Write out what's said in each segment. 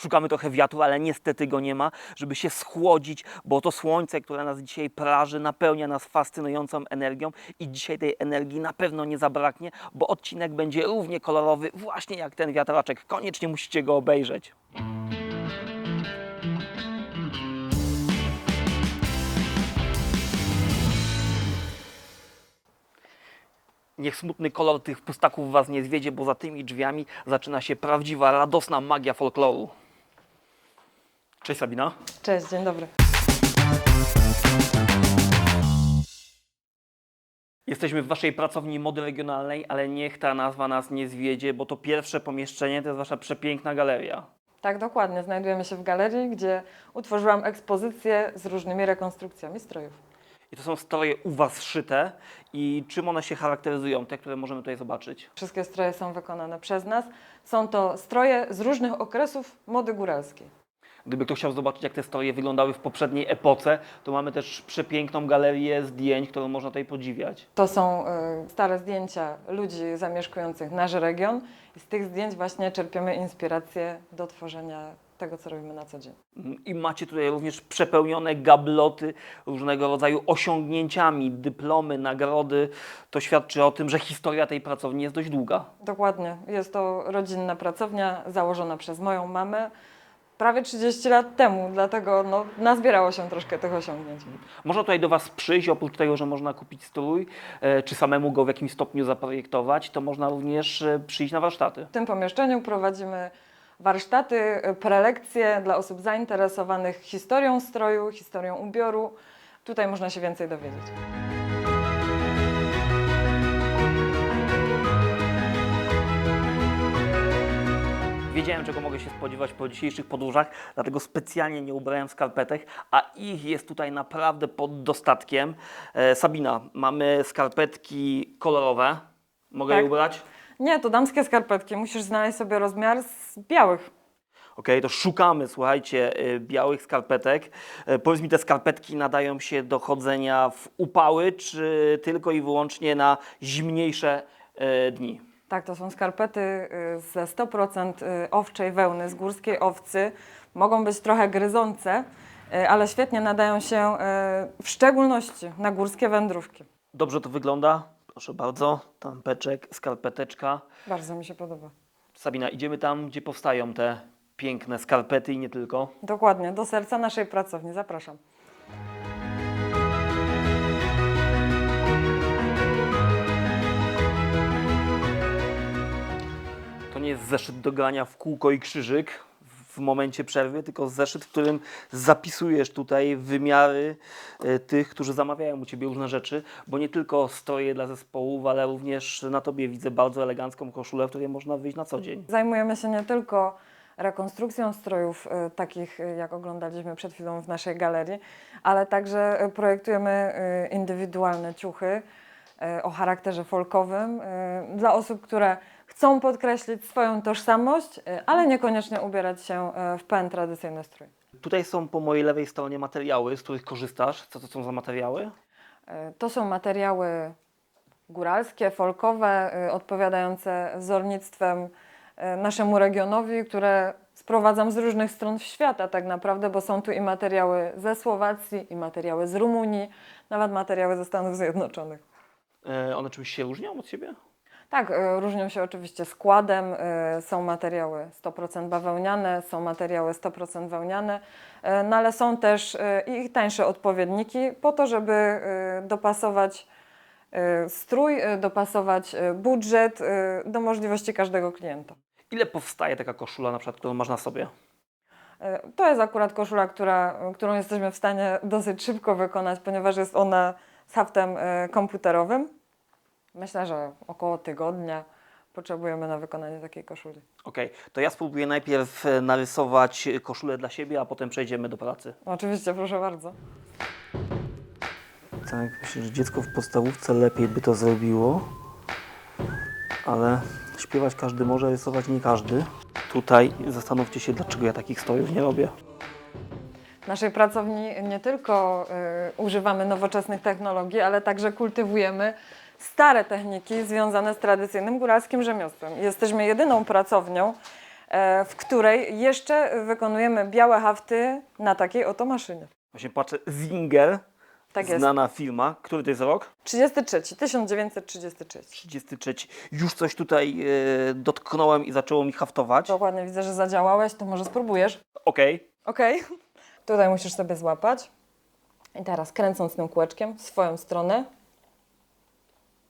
Szukamy trochę wiatru, ale niestety go nie ma, żeby się schłodzić, bo to słońce, które nas dzisiaj praży, napełnia nas fascynującą energią i dzisiaj tej energii na pewno nie zabraknie, bo odcinek będzie równie kolorowy, właśnie jak ten wiatraczek. Koniecznie musicie go obejrzeć. Niech smutny kolor tych pustaków Was nie zwiedzie, bo za tymi drzwiami zaczyna się prawdziwa, radosna magia folkloru. Cześć Sabina. Cześć, dzień dobry. Jesteśmy w Waszej pracowni mody regionalnej, ale niech ta nazwa nas nie zwiedzie, bo to pierwsze pomieszczenie to jest Wasza przepiękna galeria. Tak, dokładnie. Znajdujemy się w galerii, gdzie utworzyłam ekspozycję z różnymi rekonstrukcjami strojów. I to są stroje u Was szyte. I czym one się charakteryzują, te, które możemy tutaj zobaczyć? Wszystkie stroje są wykonane przez nas. Są to stroje z różnych okresów mody góralskiej. Gdyby ktoś chciał zobaczyć, jak te stroje wyglądały w poprzedniej epoce, to mamy też przepiękną galerię zdjęć, którą można tutaj podziwiać. To są y, stare zdjęcia ludzi zamieszkujących nasz region i z tych zdjęć właśnie czerpiemy inspirację do tworzenia tego, co robimy na co dzień. I macie tutaj również przepełnione gabloty różnego rodzaju osiągnięciami, dyplomy, nagrody. To świadczy o tym, że historia tej pracowni jest dość długa. Dokładnie. Jest to rodzinna pracownia założona przez moją mamę prawie 30 lat temu, dlatego no, nazbierało się troszkę tych osiągnięć. Można tutaj do Was przyjść, oprócz tego, że można kupić strój, e, czy samemu go w jakimś stopniu zaprojektować, to można również e, przyjść na warsztaty. W tym pomieszczeniu prowadzimy warsztaty, y, prelekcje dla osób zainteresowanych historią stroju, historią ubioru. Tutaj można się więcej dowiedzieć. Wiedziałem, czego mogę się spodziewać po dzisiejszych podróżach, dlatego specjalnie nie ubrałem skarpetek, a ich jest tutaj naprawdę pod dostatkiem. E, Sabina, mamy skarpetki kolorowe. Mogę je Tak. ubrać? Nie, to damskie skarpetki. Musisz znaleźć sobie rozmiar z białych. Okej, to szukamy, słuchajcie, y, białych skarpetek. E, Powiedz mi, te skarpetki nadają się do chodzenia w upały, czy tylko i wyłącznie na zimniejsze e, dni? Tak, to są skarpety y, ze 100% y, owczej wełny, z górskiej owcy. Mogą być trochę gryzące, y, ale świetnie nadają się w szczególności na górskie wędrówki. Dobrze to wygląda? Proszę bardzo, tampeczek, skarpeteczka. Bardzo mi się podoba. Sabina, idziemy tam, gdzie powstają te piękne skarpety i nie tylko. Dokładnie, do serca naszej pracowni. Zapraszam. To nie jest zeszyt do grania w kółko i krzyżyk w momencie przerwy, tylko zeszyt, w którym zapisujesz tutaj wymiary e, tych, którzy zamawiają u Ciebie różne rzeczy, bo nie tylko stroje dla zespołów, ale również na Tobie widzę bardzo elegancką koszulę, w której można wyjść na co dzień. Zajmujemy się nie tylko rekonstrukcją strojów, y, takich y, jak oglądaliśmy przed chwilą w naszej galerii, ale także projektujemy indywidualne ciuchy o charakterze folkowym y, dla osób, które chcą podkreślić swoją tożsamość, y, ale niekoniecznie ubierać się w pełen tradycyjny strój. Tutaj są po mojej lewej stronie materiały, z których korzystasz. Co to są za materiały? To są materiały góralskie, folkowe, odpowiadające wzornictwem naszemu regionowi, które sprowadzam z różnych stron świata tak naprawdę, bo są tu i materiały ze Słowacji, i materiały z Rumunii, nawet materiały ze Stanów Zjednoczonych. E, One czymś się różnią od siebie? Tak, y, różnią się oczywiście składem. y, Są materiały 100% bawełniane, są materiały 100% wełniane, no ale są też ich tańsze odpowiedniki po to, żeby dopasować strój, dopasować budżet do możliwości każdego klienta. Ile powstaje taka koszula, na przykład, którą masz na sobie? To jest akurat koszula, która, którą jesteśmy w stanie dosyć szybko wykonać, ponieważ jest ona z haftem y, komputerowym. Myślę, że około tygodnia potrzebujemy na wykonanie takiej koszuli. Okej, to ja spróbuję najpierw e, narysować koszulę dla siebie, a potem przejdziemy do pracy. Oczywiście, proszę bardzo. Tak, myślę, że dziecko w podstawówce lepiej by to zrobiło, ale śpiewać każdy może, rysować nie każdy. Tutaj zastanówcie się, dlaczego ja takich strojów nie robię. Naszej pracowni nie tylko y, używamy nowoczesnych technologii, ale także kultywujemy stare techniki związane z tradycyjnym góralskim rzemiosłem. Jesteśmy jedyną pracownią, e, w której jeszcze wykonujemy białe hafty na takiej oto maszynie. Właśnie patrzę, Zinger, Tak jest. znana firma. Który to jest rok? 33, 1933. 33. Już coś tutaj e, dotknąłem i zaczęło mi haftować. Dokładnie, widzę, że zadziałałeś, to może spróbujesz. Okej. Okej. Tutaj musisz sobie złapać. I teraz kręcąc tym kółeczkiem w swoją stronę,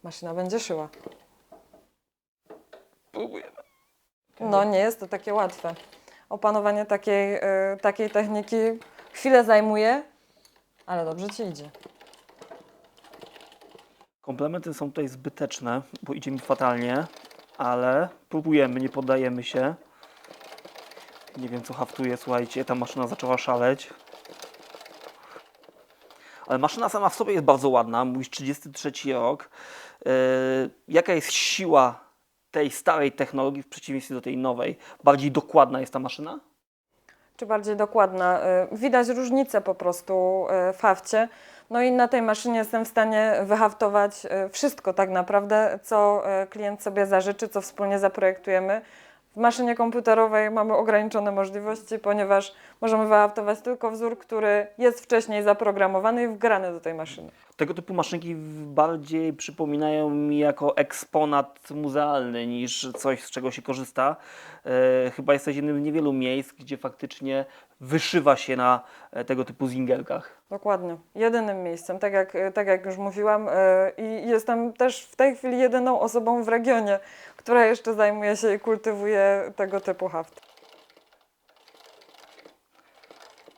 maszyna będzie szyła. No nie jest to takie łatwe. Opanowanie takiej, y, takiej techniki chwilę zajmuje, ale dobrze ci idzie. Komplementy są tutaj zbyteczne, bo idzie mi fatalnie, ale próbujemy, nie poddajemy się. Nie wiem co haftuje, słuchajcie, ta maszyna zaczęła szaleć. Ale maszyna sama w sobie jest bardzo ładna, mówisz 33 rok. Yy, jaka jest siła tej starej technologii w przeciwieństwie do tej nowej? Bardziej dokładna jest ta maszyna? Czy bardziej dokładna. Y, Widać różnicę po prostu y, w hafcie. No i na tej maszynie jestem w stanie wyhaftować wszystko tak naprawdę, co klient sobie zażyczy, co wspólnie zaprojektujemy. W maszynie komputerowej mamy ograniczone możliwości, ponieważ możemy wyhaftować tylko wzór, który jest wcześniej zaprogramowany i wgrany do tej maszyny. Tego typu maszynki bardziej przypominają mi jako eksponat muzealny niż coś, z czego się korzysta. E, chyba jesteś jednym z niewielu miejsc, gdzie faktycznie wyszywa się na e, tego typu zingelkach. Dokładnie. Jedynym miejscem, tak jak, tak jak już mówiłam, y, i jestem też w tej chwili jedyną osobą w regionie, która jeszcze zajmuje się i kultywuje tego typu haft.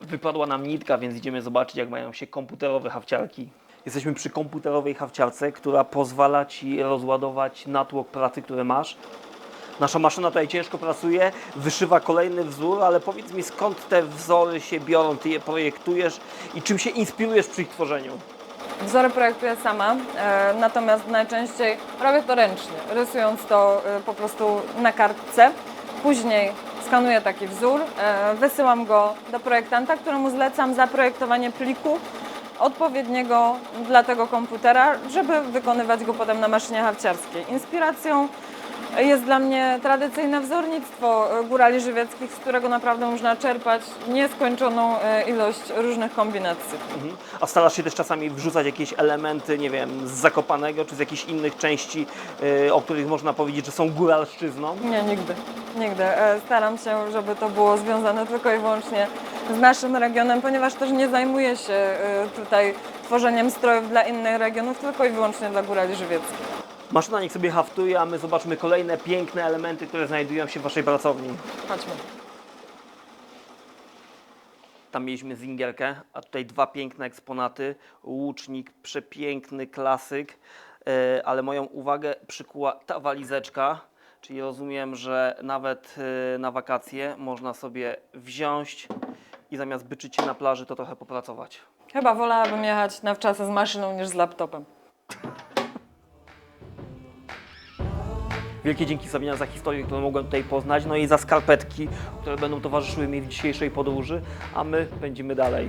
Wypadła nam nitka, więc idziemy zobaczyć, jak mają się komputerowe hawciarki. Jesteśmy przy komputerowej hawciarce, która pozwala Ci rozładować natłok pracy, który masz. Nasza maszyna tutaj ciężko pracuje, wyszywa kolejny wzór, ale powiedz mi skąd te wzory się biorą, Ty je projektujesz i czym się inspirujesz przy ich tworzeniu? Wzory projektuję sama, e, natomiast najczęściej robię to ręcznie, rysując to e, po prostu na kartce. Później skanuję taki wzór, e, wysyłam go do projektanta, któremu zlecam zaprojektowanie pliku odpowiedniego dla tego komputera, żeby wykonywać go potem na maszynie hawciarskiej. Inspiracją jest dla mnie tradycyjne wzornictwo e, górali żywieckich, z którego naprawdę można czerpać nieskończoną e, ilość różnych kombinacji. Mhm. A starasz się też czasami wrzucać jakieś elementy, nie wiem, z Zakopanego czy z jakichś innych części, yy, o których można powiedzieć, że są góralszczyzną? Nie, nigdy. Nigdy. E, Staram się, żeby to było związane tylko i wyłącznie z naszym regionem, ponieważ też nie zajmuję się e, tutaj tworzeniem strojów dla innych regionów, tylko i wyłącznie dla górali żywieckich. Maszyna niech sobie haftuje, a my zobaczmy kolejne piękne elementy, które znajdują się w Waszej pracowni. Chodźmy. Tam mieliśmy zingielkę, a tutaj dwa piękne eksponaty. Łucznik, przepiękny klasyk, e, ale moją uwagę przykuła ta walizeczka, czyli rozumiem, że nawet e, na wakacje można sobie wziąć i zamiast byczyć się na plaży, to trochę popracować. Chyba wolałabym jechać na wczasy z maszyną niż z laptopem. Wielkie dzięki Sabina za historię, którą mogłem tutaj poznać, no i za skarpetki, które będą towarzyszyły mi w dzisiejszej podróży, a my będziemy dalej.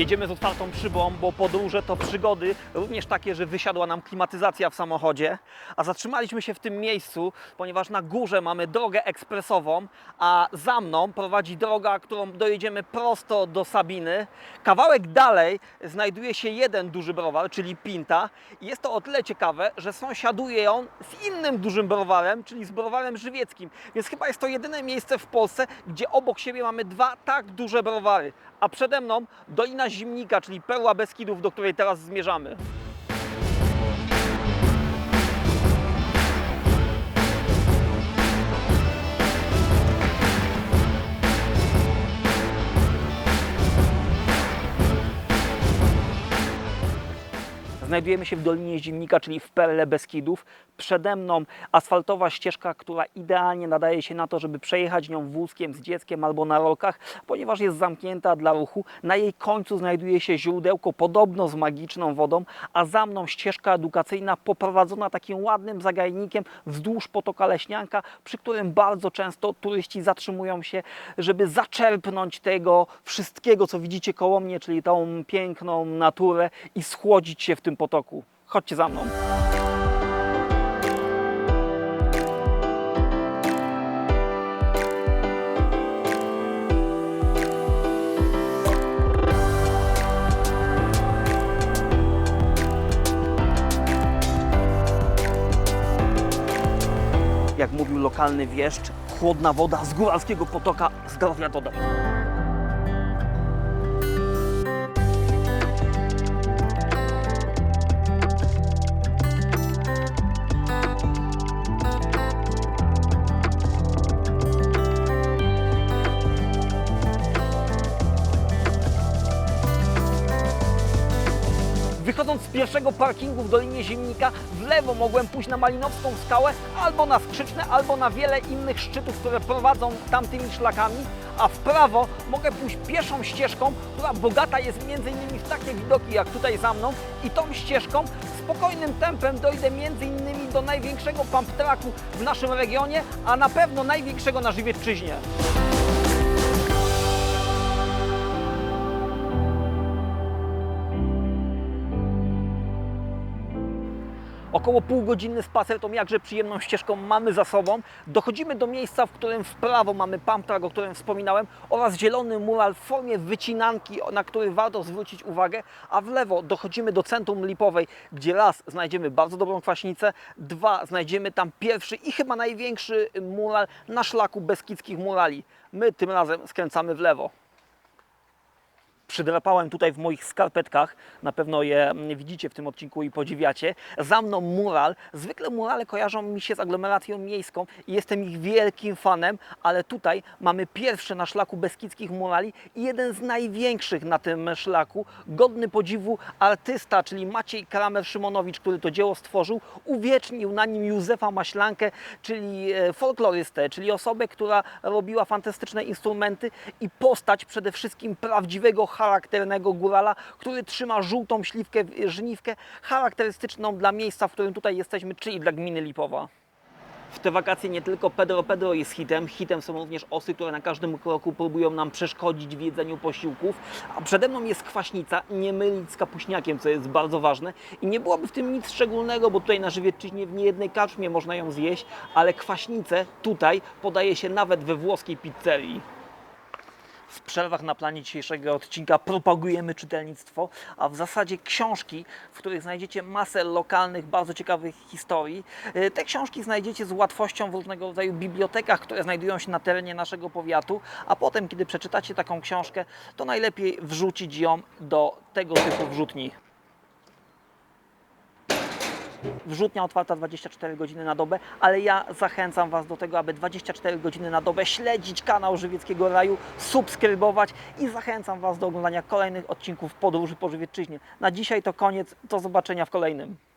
Jedziemy z otwartą szybą, bo podróże to przygody, również takie, że wysiadła nam klimatyzacja w samochodzie, a zatrzymaliśmy się w tym miejscu, ponieważ na górze mamy drogę ekspresową, a za mną prowadzi droga, którą dojedziemy prosto do Sabiny. Kawałek dalej znajduje się jeden duży browar, czyli Pinta. Jest to o tyle ciekawe, że sąsiaduje on z innym dużym browarem, czyli z browarem żywieckim. Więc chyba jest to jedyne miejsce w Polsce, gdzie obok siebie mamy dwa tak duże browary. A przede mną Dolina Zimnika, czyli perła Beskidów, do której teraz zmierzamy. Znajdujemy się w Dolinie Zimnika, czyli w perle Beskidów. Przede mną asfaltowa ścieżka, która idealnie nadaje się na to, żeby przejechać nią wózkiem z dzieckiem albo na rolkach, ponieważ jest zamknięta dla ruchu. Na jej końcu znajduje się źródełko, podobno z magiczną wodą, a za mną ścieżka edukacyjna poprowadzona takim ładnym zagajnikiem wzdłuż potoka Leśnianka, przy którym bardzo często turyści zatrzymują się, żeby zaczerpnąć tego wszystkiego, co widzicie koło mnie, czyli tą piękną naturę i schłodzić się w tym potoku. Chodźcie za mną. Jak mówił lokalny wieszcz, chłodna woda z góralskiego potoka zdrowia doda. Pierwszego parkingu w Dolinie Ziemnika, w lewo mogłem pójść na Malinowską Skałę, albo na Skrzyczne, albo na wiele innych szczytów, które prowadzą tamtymi szlakami, a w prawo mogę pójść pieszą ścieżką, która bogata jest m.in. w takie widoki jak tutaj za mną i tą ścieżką spokojnym tempem dojdę m.in. do największego pump w naszym regionie, a na pewno największego na Żywiecczyźnie. Około półgodzinny spacer tą jakże przyjemną ścieżką mamy za sobą. Dochodzimy do miejsca, w którym w prawo mamy pump o którym wspominałem, oraz zielony mural w formie wycinanki, na który warto zwrócić uwagę, a w lewo dochodzimy do centrum Lipowej, gdzie raz znajdziemy bardzo dobrą kwaśnicę, dwa znajdziemy tam pierwszy i chyba największy mural na szlaku beskidzkich murali. My tym razem skręcamy w lewo przydrapałem tutaj w moich skarpetkach, na pewno je mm, widzicie w tym odcinku i podziwiacie. Za mną mural. Zwykle murale kojarzą mi się z aglomeracją miejską i jestem ich wielkim fanem, ale tutaj mamy pierwszy na szlaku beskidzkich murali i jeden z największych na tym szlaku. Godny podziwu artysta, czyli Maciej Kramer-Szymonowicz, który to dzieło stworzył, uwiecznił na nim Józefa Maślankę, czyli e, folklorystę, czyli osobę, która robiła fantastyczne instrumenty i postać przede wszystkim prawdziwego, charakternego górala, który trzyma żółtą śliwkę, żniwkę, charakterystyczną dla miejsca, w którym tutaj jesteśmy, czyli dla gminy Lipowa. W te wakacje nie tylko Pedro Pedro jest hitem, hitem są również osy, które na każdym kroku próbują nam przeszkodzić w jedzeniu posiłków, a przede mną jest kwaśnica, nie mylić z kapuśniakiem, co jest bardzo ważne i nie byłoby w tym nic szczególnego, bo tutaj na Żywiecczyźnie w niejednej karczmie można ją zjeść, ale kwaśnicę tutaj podaje się nawet we włoskiej pizzerii. W przerwach na planie dzisiejszego odcinka propagujemy czytelnictwo, a w zasadzie książki, w których znajdziecie masę lokalnych, bardzo ciekawych historii. E, Te książki znajdziecie z łatwością w różnego rodzaju bibliotekach, które znajdują się na terenie naszego powiatu, a potem, kiedy przeczytacie taką książkę, to najlepiej wrzucić ją do tego typu wrzutni. Wrzutnia otwarta 24 godziny na dobę, ale ja zachęcam Was do tego, aby 24 godziny na dobę śledzić kanał Żywieckiego Raju, subskrybować i zachęcam Was do oglądania kolejnych odcinków Podróży po Żywiecczyźnie. Na dzisiaj to koniec, do zobaczenia w kolejnym.